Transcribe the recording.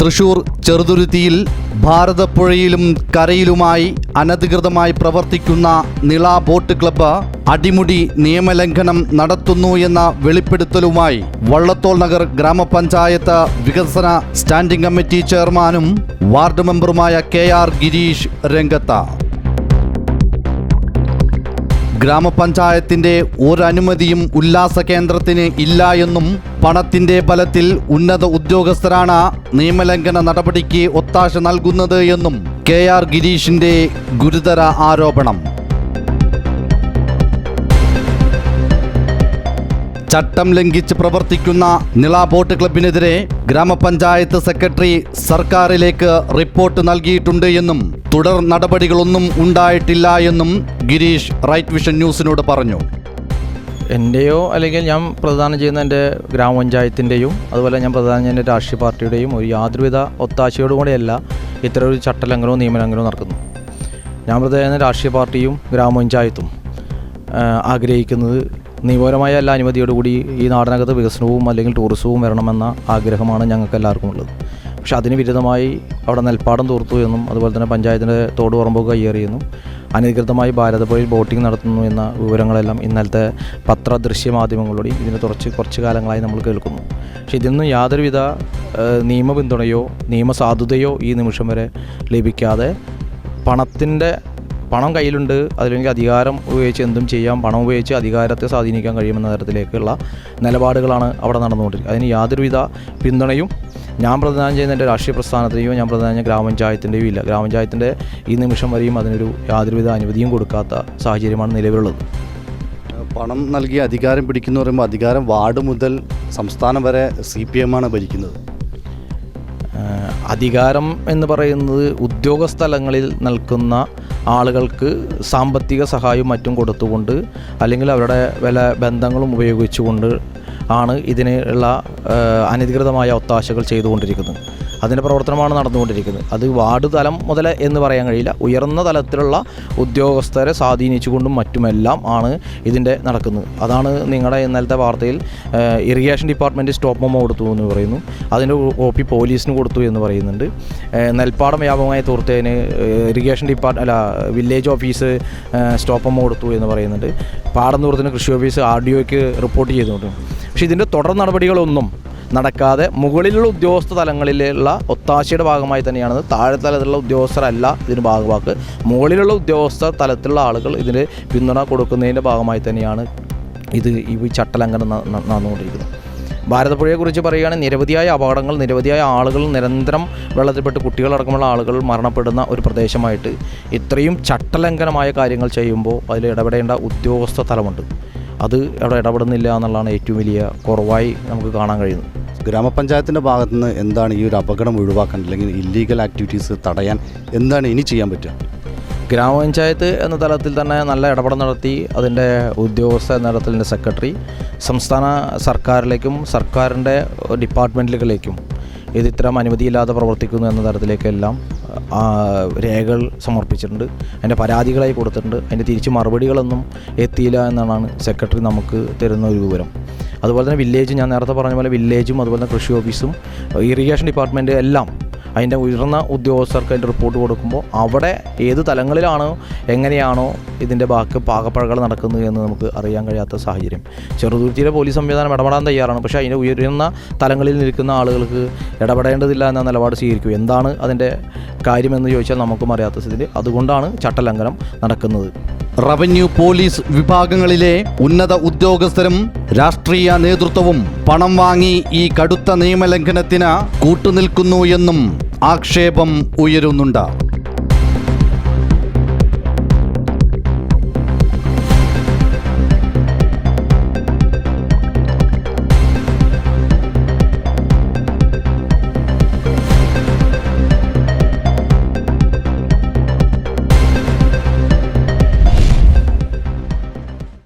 Thrissur ചെറുതുരുത്തിയിൽ ഭാരതപ്പുഴയിലും കരയിലുമായി അനധികൃതമായി പ്രവർത്തിക്കുന്ന നിള ബോട്ട് ക്ലബ്ബ് അടിമുടി നിയമലംഘനം നടത്തുന്നു എന്ന വെളിപ്പെടുത്തലുമായി വള്ളത്തോൾ നഗർ ഗ്രാമപഞ്ചായത്ത് വികസന സ്റ്റാൻഡിംഗ് കമ്മിറ്റി ചെയർമാനും വാർഡ് മെമ്പറുമായ കെ ആർ ഗിരീഷ് രംഗത്ത്. ഗ്രാമപഞ്ചായത്തിന്റെ ഒരനുമതിയും ഉല്ലാസ കേന്ദ്രത്തിന് ഇല്ല എന്നും പണത്തിന്റെ ബലത്തിൽ ഉന്നത ഉദ്യോഗസ്ഥരാണ് നിയമലംഘന നടപടിക്ക് ഒത്താശ നൽകുന്നത് എന്നും കെ ആർ ഗിരീഷിന്റെ ഗുരുതര ആരോപണം. ചട്ടം ലംഘിച്ച് പ്രവർത്തിക്കുന്ന നിള ബോട്ട് ക്ലബിനെതിരെ ഗ്രാമപഞ്ചായത്ത് സെക്രട്ടറി സർക്കാരിലേക്ക് റിപ്പോർട്ട് നൽകിയിട്ടുണ്ട് എന്നും തുടർ നടപടികളൊന്നും ഉണ്ടായിട്ടില്ല എന്നും ഗിരീഷ് റൈറ്റ് വിഷൻ ന്യൂസിനോട് പറഞ്ഞു. എന്റെയോ അല്ലെങ്കിൽ ഞാൻ പ്രധാനം ചെയ്യുന്ന എന്റെ ഗ്രാമപഞ്ചായത്തിന്റെയും അതുപോലെ ഞാൻ പ്രധാനം ചെയ്യുന്ന രാഷ്ട്രീയ പാർട്ടിയുടെയും ഒരു യാതൊരുവിധ ഒത്താശയോടുകൂടിയല്ല ഇത്ര ഒരു ചട്ടലംഘനവും നിയമലംഘനവും നടക്കുന്നു. ഞാൻ പ്രധാനം രാഷ്ട്രീയ പാർട്ടിയും ഗ്രാമപഞ്ചായത്തും ആഗ്രഹിക്കുന്നത് നിയമപരമായ എല്ലാ അനുമതിയോടുകൂടി ഈ നാടിനകത്ത് വികസനവും അല്ലെങ്കിൽ ടൂറിസവും വരണമെന്ന ആഗ്രഹമാണ് ഞങ്ങൾക്ക് എല്ലാവർക്കും ഉള്ളത് പക്ഷെ അതിന് വിരുദ്ധമായി അവിടെ നെൽപ്പാടം തൂർത്തു എന്നും അതുപോലെ തന്നെ പഞ്ചായത്തിന്റെ തോട് പറമ്പോ കയ്യേറിയെന്നും അനധികൃതമായി ഭാരതപ്പുഴയിൽ ബോട്ടിംഗ് നടത്തുന്നു എന്ന വിവരങ്ങളെല്ലാം ഇന്നലത്തെ പത്ര ദൃശ്യമാധ്യമങ്ങളിലൂടെ ഇതിന് കുറച്ച് കുറച്ച് കാലങ്ങളായി നമ്മൾ കേൾക്കുന്നു. പക്ഷെ ഇതിനൊന്നും യാതൊരുവിധ ഏഹ്, നിയമ പിന്തുണയോ നിയമസാധുതയോ ഈ നിമിഷം വരെ ലഭിക്കാതെ പണത്തിന്റെ പണം കയ്യിലുണ്ട്. അതിലെങ്കിൽ അധികാരം ഉപയോഗിച്ച് എന്തും ചെയ്യാം. പണം ഉപയോഗിച്ച് അധികാരത്തെ സ്വാധീനിക്കാൻ കഴിയുമെന്ന തരത്തിലേക്കുള്ള നിലപാടുകളാണ് അവിടെ നടന്നുകൊണ്ടിരിക്കുന്നത്. അതിന് യാതൊരുവിധ പിന്തുണയും ഞാൻ പ്രതിദാനം ചെയ്യുന്ന എന്റെ രാഷ്ട്രീയ പ്രസ്ഥാനത്തെയും ഞാൻ പ്രതിദാനം ചെയ്യുന്ന ഗ്രാമപഞ്ചായത്തിന്റെയോ ഇല്ല. ഗ്രാമപഞ്ചായത്തിന്റെ ഈ നിമിഷം വരെയും അതിനൊരു യാതൊരുവിധ അനുമതിയും കൊടുക്കാത്ത സാഹചര്യമാണ് നിലവിലുള്ളത്. പണം നൽകി അധികാരം പിടിക്കുന്നു പറയുമ്പോൾ അധികാരം വാർഡ് മുതൽ സംസ്ഥാനം വരെ സി പി എമ്മാണ് ഭരിക്കുന്നത്. അധികാരം എന്ന് പറയുന്നത് ഉദ്യോഗസ്ഥലങ്ങളിൽ നിൽക്കുന്ന ആളുകൾക്ക് സാമ്പത്തിക സഹായവും മറ്റും കൊടുത്തുകൊണ്ട് അല്ലെങ്കിൽ അവരുടെ വില ബന്ധങ്ങളും ഉപയോഗിച്ചുകൊണ്ട് ആണ് ഇതിനുള്ള അനധികൃതമായ ഒത്താശകൾ ചെയ്തുകൊണ്ടിരിക്കുന്നത്. അതിന്റെ പ്രവർത്തനമാണ് നടന്നുകൊണ്ടിരിക്കുന്നത്. അത് വാർഡ് തലം മുതൽ എന്ന് പറയാൻ കഴിയില്ല. ഉയർന്ന തലത്തിലുള്ള ഉദ്യോഗസ്ഥരെ സ്വാധീനിച്ചുകൊണ്ടും മറ്റുമെല്ലാം ആണ് ഇതിന്റെ നടക്കുന്നത്. അതാണ് നിങ്ങളുടെ ഇന്നലത്തെ വാർത്തയിൽ ഇറിഗേഷൻ ഡിപ്പാർട്ട്മെന്റ് സ്റ്റോപ്പ് മെമ്മോ കൊടുത്തു എന്ന് പറയുന്നു. അതിന്റെ കോപ്പി പോലീസിന് കൊടുത്തു എന്ന് പറയുന്നുണ്ട്. നെൽപ്പാടം വ്യാപകമായി തൂർത്തതിന് ഇറിഗേഷൻ ഡിപ്പാർട്ട് അല്ല വില്ലേജ് ഓഫീസ് സ്റ്റോപ്പ് മെമ്മോ കൊടുത്തു എന്ന് പറയുന്നുണ്ട്. പാടം തൂർത്തിന് കൃഷി ഓഫീസ് ആർ ഡി ഒക്ക് റിപ്പോർട്ട് ചെയ്തുകൊണ്ട് പക്ഷേ ഇതിന്റെ തുടർ നടപടികളൊന്നും നടക്കാതെ മുകളിലുള്ള ഉദ്യോഗസ്ഥ തലങ്ങളിലുള്ള ഒത്താശയുടെ ഭാഗമായി തന്നെയാണ് താഴെ തലത്തിലുള്ള ഉദ്യോഗസ്ഥരല്ല ഇതിന് ഭാഗമാക്ക് മുകളിലുള്ള ഉദ്യോഗസ്ഥ തലത്തിലുള്ള ആളുകൾ ഇതിന് പിന്തുണ കൊടുക്കുന്നതിന്റെ ഭാഗമായി തന്നെയാണ് ഇത് ഈ ചട്ടലംഘനം നടന്നുകൊണ്ടിരിക്കുന്നത്. ഭാരതപ്പുഴയെക്കുറിച്ച് പറയുകയാണെങ്കിൽ നിരവധിയായ അപകടങ്ങൾ നിരവധിയായ ആളുകൾ നിരന്തരം വെള്ളത്തിൽപ്പെട്ട് കുട്ടികളടക്കമുള്ള ആളുകൾ മരണപ്പെടുന്ന ഒരു പ്രദേശമായിട്ട് ഇത്രയും ചട്ടലംഘനമായ കാര്യങ്ങൾ ചെയ്യുമ്പോൾ അതിൽ ഇടപെടേണ്ട ഉദ്യോഗസ്ഥ തലമുണ്ട്. അത് അവിടെ ഇടപെടുന്നില്ല എന്നുള്ളതാണ് ഏറ്റവും വലിയ കുറവായി നമുക്ക് കാണാൻ കഴിയുന്നത്. ഗ്രാമപഞ്ചായത്തിന്റെ ഭാഗത്തു നിന്ന് എന്താണ് ഈ ഒരു അപകടം ഒഴിവാക്കാൻ അല്ലെങ്കിൽ ഇല്ലീഗൽ ആക്ടിവിറ്റീസ് തടയാൻ എന്താണ് ഇനി ചെയ്യാൻ പറ്റുക? ഗ്രാമപഞ്ചായത്ത് എന്ന തലത്തിൽ തന്നെ നല്ല ഇടപെടൽ നടത്തി അതിന്റെ ഉദ്യോഗസ്ഥ തലത്തിന്റെ സെക്രട്ടറി സംസ്ഥാന സർക്കാരിലേക്കും സർക്കാരിന്റെ ഡിപ്പാർട്ട്മെന്റുകളിലേക്കും ഇത് ഇത്തരം അനുമതിയില്ലാതെ പ്രവർത്തിക്കുന്നു എന്ന തരത്തിലേക്കെല്ലാം രേഖകൾ സമർപ്പിച്ചിട്ടുണ്ട്. അതിന്റെ പരാതികളായി കൊടുത്തിട്ടുണ്ട്. അതിന്റെ തിരിച്ച് മറുപടികളൊന്നും എത്തിയില്ല എന്നാണ് സെക്രട്ടറി നമുക്ക് തരുന്ന ഒരു വിവരം. അതുപോലെ തന്നെ വില്ലേജ് ഞാൻ നേരത്തെ പറഞ്ഞ പോലെ വില്ലേജും അതുപോലെ തന്നെ കൃഷി ഓഫീസും ഇറിഗേഷൻ ഡിപ്പാർട്ട്മെന്റ് എല്ലാം അതിന്റെ ഉയർന്ന ഉദ്യോഗസ്ഥർക്ക് അതിന്റെ റിപ്പോർട്ട് കൊടുക്കുമ്പോൾ അവിടെ ഏത് തലങ്ങളിലാണോ എങ്ങനെയാണോ ഇതിന്റെ ബാക്കി പാകപ്പഴകൾ നടക്കുന്നത് എന്ന് നമുക്ക് അറിയാൻ കഴിയാത്ത സാഹചര്യം. ചെറുതുരുത്തിയിലെ പോലീസ് സംവിധാനം ഇടപെടാൻ തയ്യാറാണ്. പക്ഷേ അതിന്റെ ഉയർന്ന തലങ്ങളിൽ നിൽക്കുന്ന ആളുകൾക്ക് ഇടപെടേണ്ടതില്ല എന്ന നിലപാട് സ്വീകരിക്കും. എന്താണ് അതിന്റെ കാര്യമെന്ന് ചോദിച്ചാൽ നമുക്കും അറിയാത്ത സ്ഥിതി. അതുകൊണ്ടാണ് ചട്ടലംഘനം നടക്കുന്നത്. റവന്യൂ പോലീസ് വിഭാഗങ്ങളിലെ ഉന്നത ഉദ്യോഗസ്ഥരും രാഷ്ട്രീയ നേതൃത്വവും പണം വാങ്ങി ഈ കടുത്ത നിയമലംഘനത്തിന് കൂട്ടുനിൽക്കുന്നു എന്നും ആക്ഷേപം ഉയരുന്നുണ്ട്.